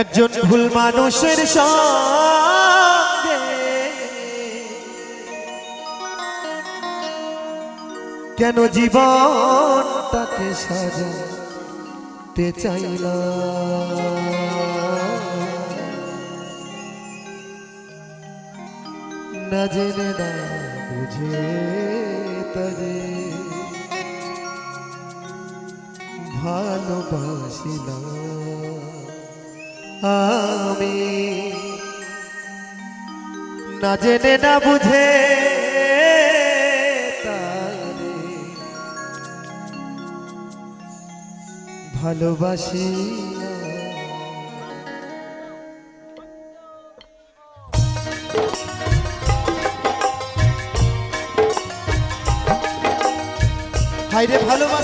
একজন ভুল মানুষের সঙ্গে। কেন জীবনটাকে সাজাতে চাইলাম না জেনে না বুঝে তরে ভালোবাসিলাম। আমি। না জেনে না বুঝে ভালোবাসি হাইরে ভালোবাসা।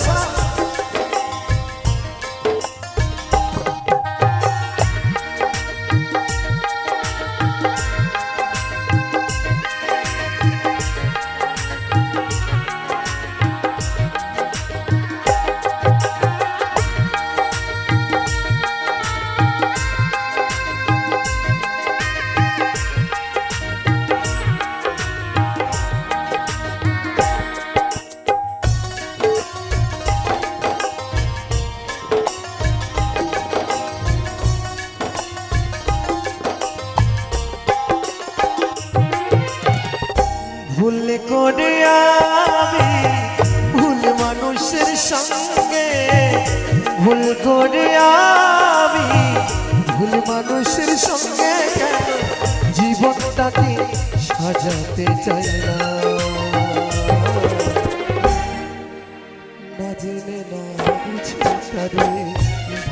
ভুল করে আমি, ভুল মানুষের সঙ্গে জীবনটাকে সাজাতে চাই না। জেনে না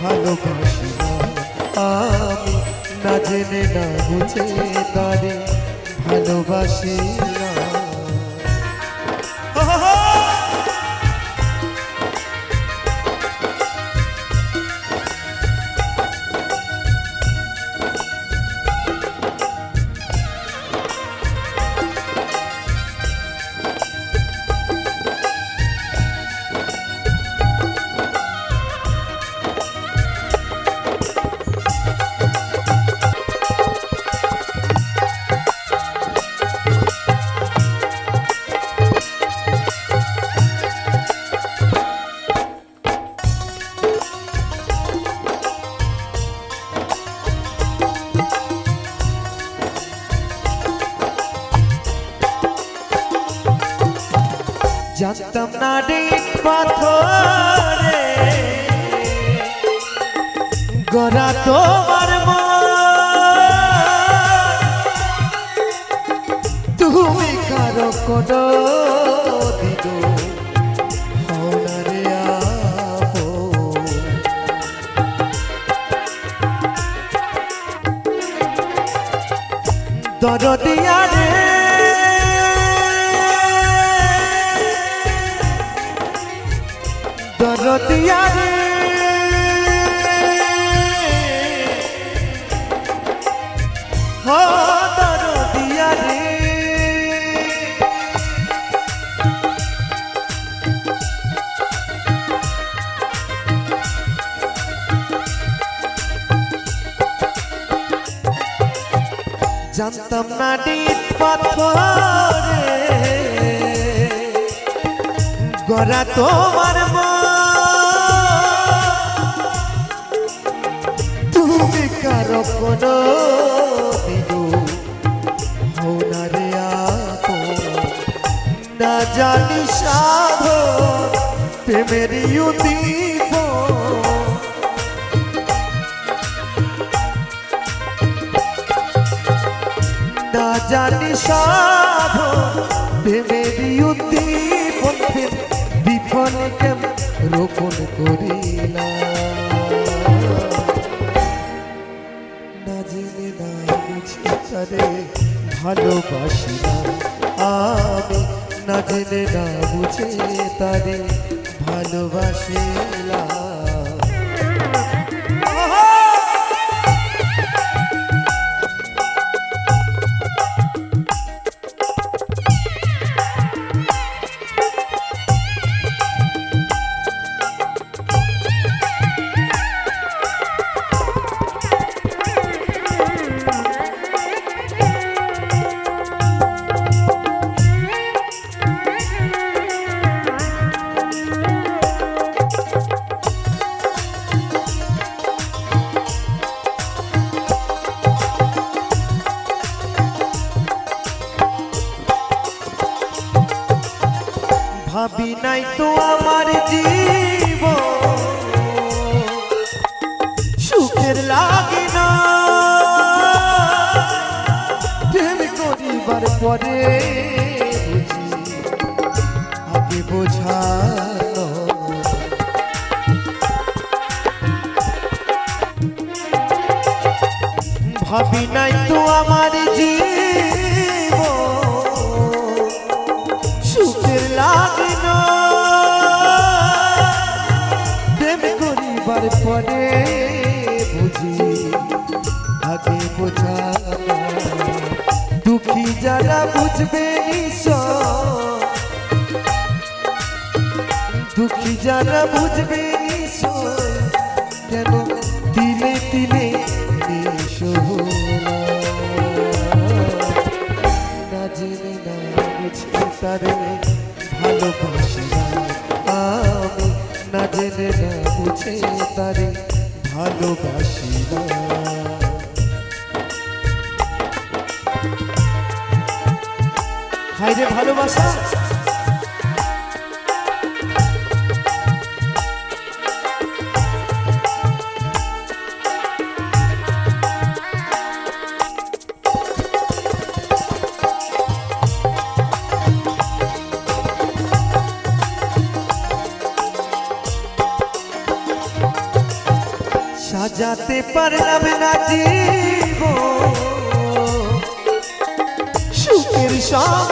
ভালোবাসি আমি না জেনে না বুঝে তারে ভালোবাসি না। কোন দিদ হনারে দরদিয়া রে দরদিয়া রে হো জানতাম না ডিট পাথরে। গড়া তোমার তুমি কারও কোন না জানি সাধ প্রেমের উদ্দীপ জানি সাধ প্রেমের উদ্দীপন প্রেম বিফল কেম রোপণ করিলা না। জেনে না বুঝে তারে ভালোবাসি না আমি। না জেনে না বুঝে তারে ভালোবাসিলা যারা বুঝবে কেন দিলে দিলে না না তারে ভালোবাসি না আমি না জেনে না বুঝে ভালোবাসি না ভালোবাসা সাজাতে পারলাম না জীব সুখের সমতুল্য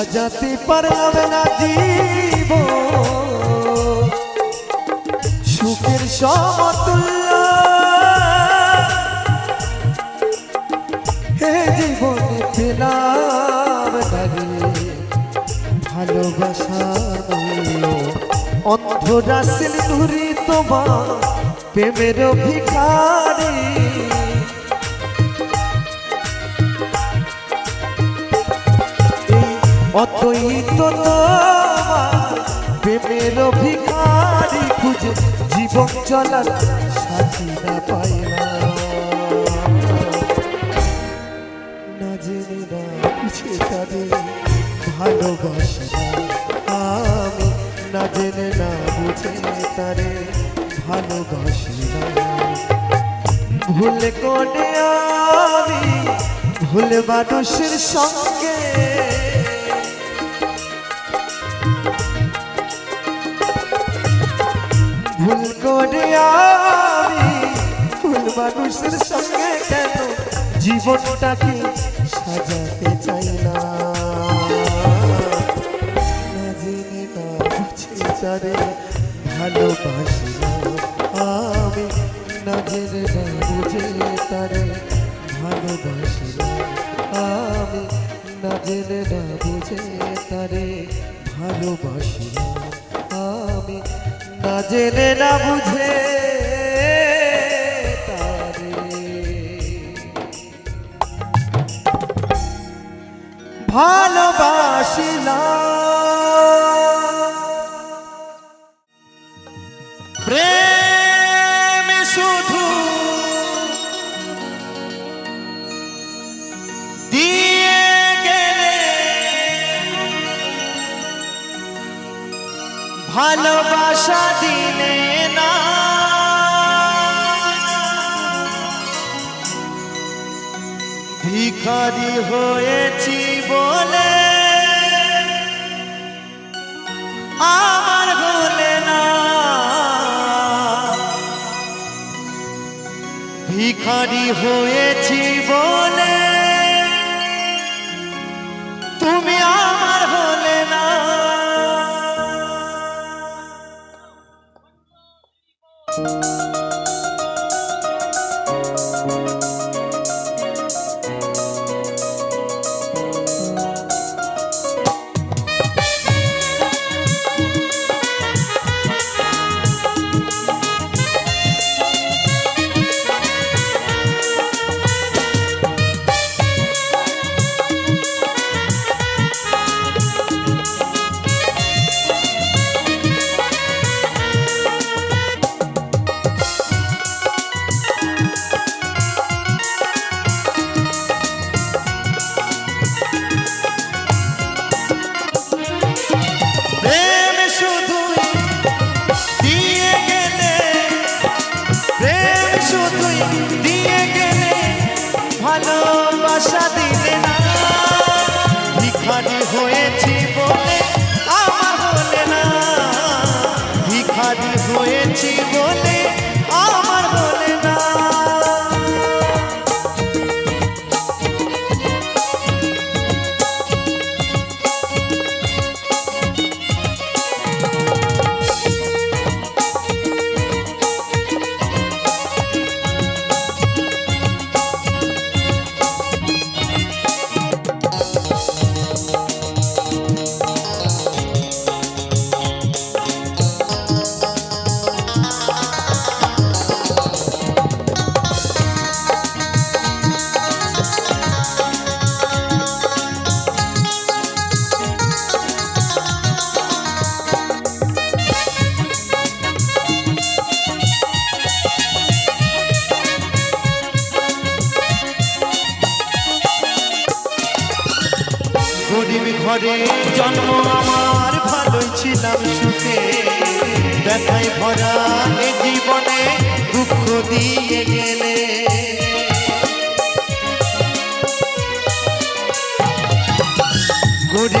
সাজাতে পারলাম না জীব সুখের সমতুল্য। হে জীবনে পেলাম ভালোবাসা মূল্য অন্ধ রাসেল নুরি তোমার প্রেমের ভিখারি অতই তো প্রেমের ভিখারি খুঁজে জীবন চলার সাথী না পাইলাম না। জেনে না বুঝে তাদের আমি না জেনে না বুঝে তারে ভালোবাসি না। ভুল করে আমি, ভুল মানুষের সঙ্গে ভুল করে আমি ভুল মানুষের সঙ্গে কেন জীবনটাকে সাজাতে চাই না জেনে না বুঝে তারে ভালোবাসি আমি না জেনে না বুঝে তারে ভালোবাসি আমি না জেনে না বুঝে তারে ভালোবাসি জেনে না বুঝে তারে। ভালোবাসা দিলে না। ভিখারি হয়েছি বলে আমার হলে না। ভিখারি হয়েছি বলে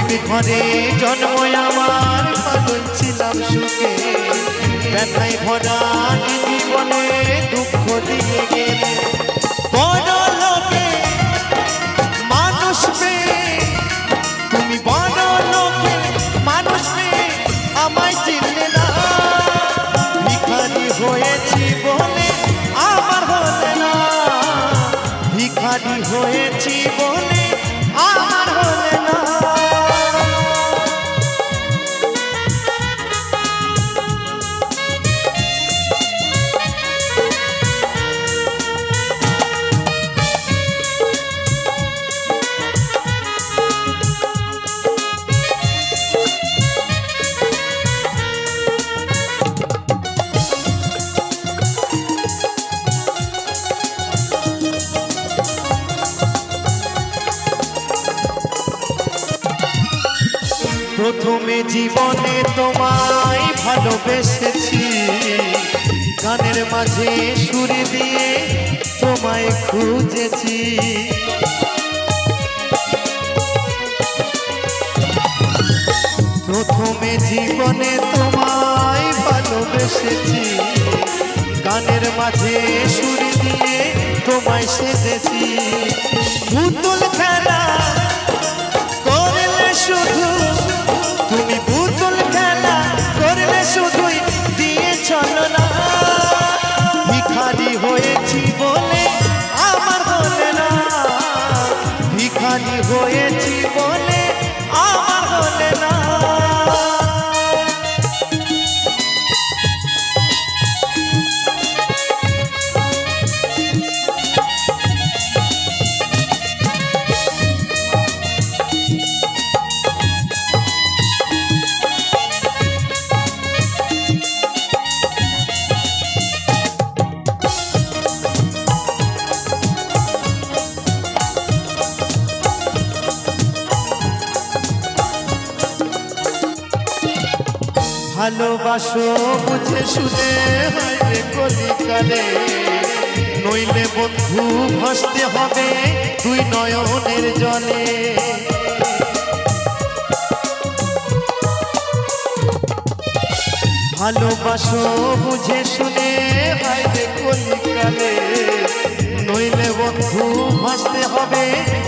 গরিব ঘরে আমার। ভালোই ছিলাম সুখে, ব্যথায় ভরা জীবনে দুঃখ দিয়ে গেলে। মানুষ পেয়ে, তুমি বড় লোকে মানুষ পেয়ে হয়েছি বলে আমার হলে না। প্রথমে জীবনে তোমায় ভালোবেসেছি। গানের মাঝে সুর দিয়ে তোমায় খুঁজেছি। প্রথমে জীবনে তোমায় ভালোবেসেছি। গানের মাঝে সুর দিয়ে তোমায় সেজেছি। পুতুল খেলা করলে শুধু তুমি ভালোবাসো বুঝে শুনে হাইরে কলিকালে, নইলে বন্ধু ভাসতে হবে দুই নয়নের জলে। ভালোবাসো বুঝে শুনে হাইরে কলিকালে, নইলে বন্ধু ভাসতে হবে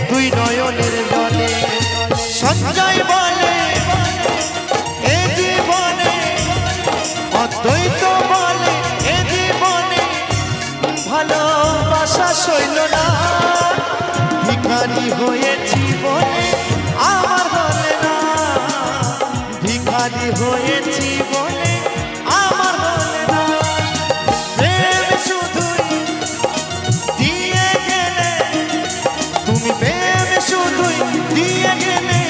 তুই নয়নের জলে। সঞ্জয় বলে অদ্বৈত বলে এ জীবনে ভালোবাসা সইল না। ভিখারি হয়েছি বলে আমার বলে না। ভিখারি হয়েছি বলে আমার বলে না। প্রেম শুধুই দিয়ে গেলে, তুমি প্রেম শুধুই দিয়ে গেলে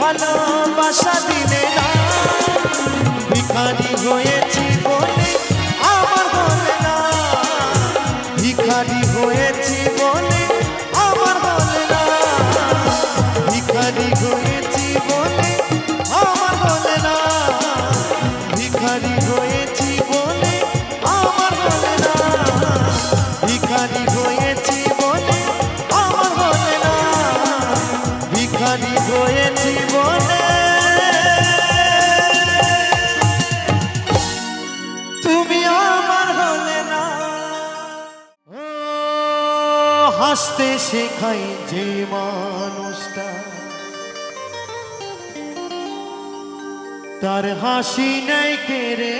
ভালোবাসা দিলে শেখাই যে মানুষটা। তার হাসি নাই কেড়ে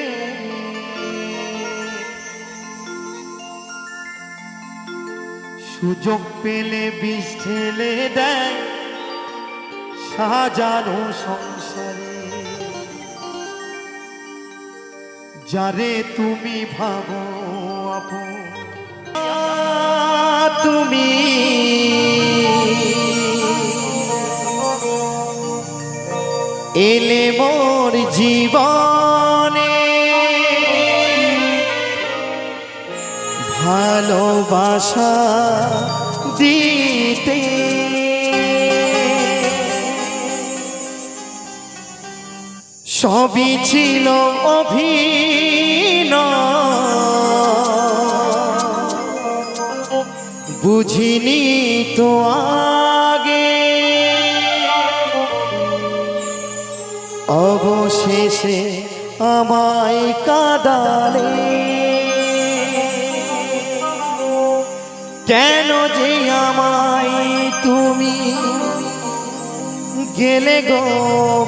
সুযোগ পেলে বিষ ঠেলে দেয় সাজানো সংসারে। যারে তুমি ভাবো তুমি। এলে মোর জীবনে ভালোবাসা দিতে। সবই ছিল অভিনয়। বুঝিনি তো আগে। অবশেষে আমায় কাদালে। কেন যে আমায় তুমি গেলে গো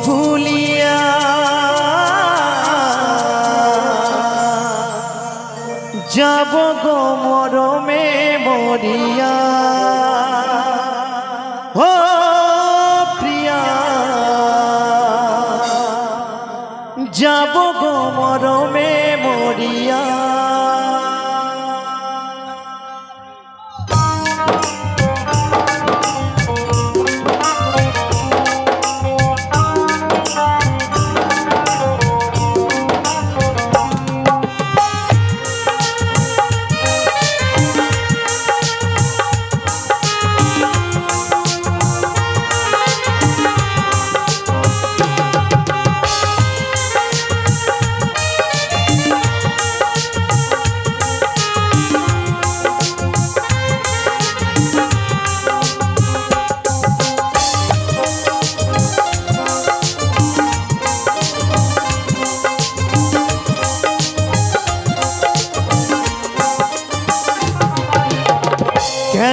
ভুলিয়া? যাব গো মরমে মরিয়া। ও প্রিয়া যাব গো মরমে মরিয়া।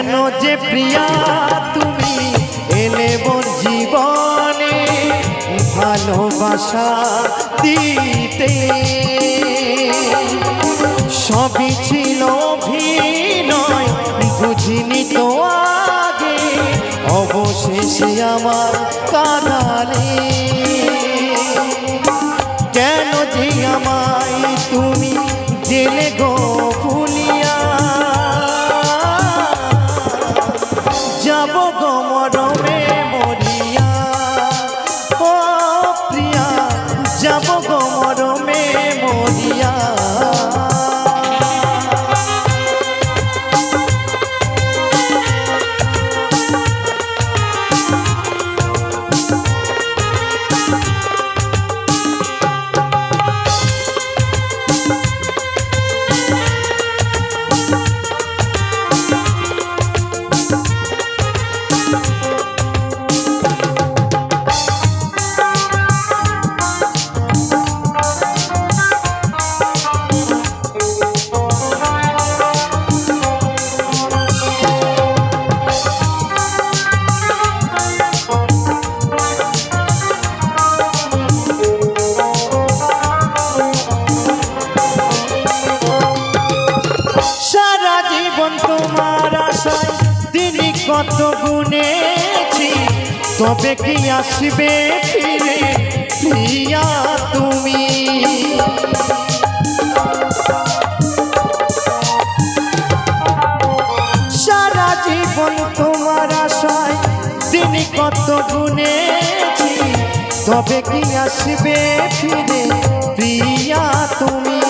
কেন যে প্রিয়া তুমি? এলে মোর জীবনে ভালোবাসা দিতে। সবই ছিল অভিনয়, বুঝিনি তো আগে। অবশেষে আমার কেন যে আমায় তুমি জেলে গো? আসবে ফিরে প্রিয়া তুমি। সারা জীবন তোমার আশায় তিনি কত গুনেছি, তবে কি আসবে ফিরে প্রিয়া তুমি?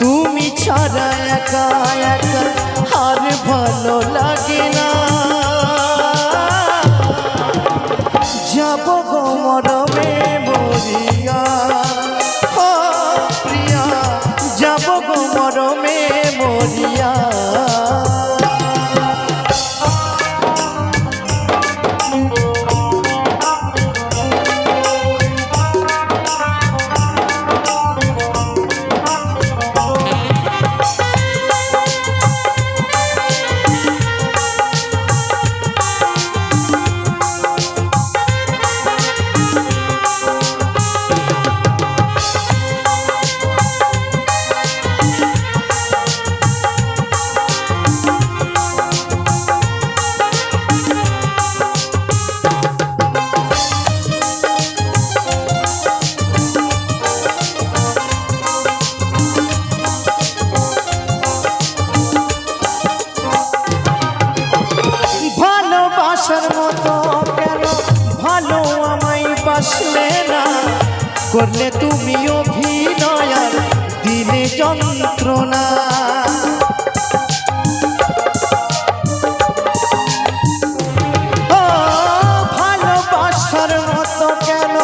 তুমি ছাড়া একা একা আর ভালো লাগে না। যন্ত্রণা। ভালোবাসার মতো কেন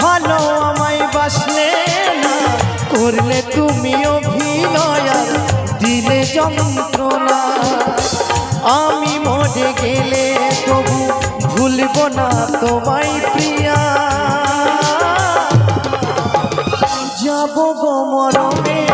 ভালো আমায় বাসলে না? আমি মরে গেলে তবু ভুলব না তোমায় প্রিয়া। যাব গো মরমে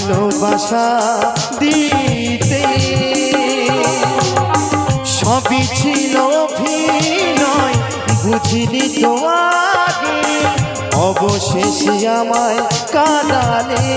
ভালোবাসা দিতে। সবই ছিল ভিনয় বুঝিনি তোমাকে অবশেষে আমায় কাদালে।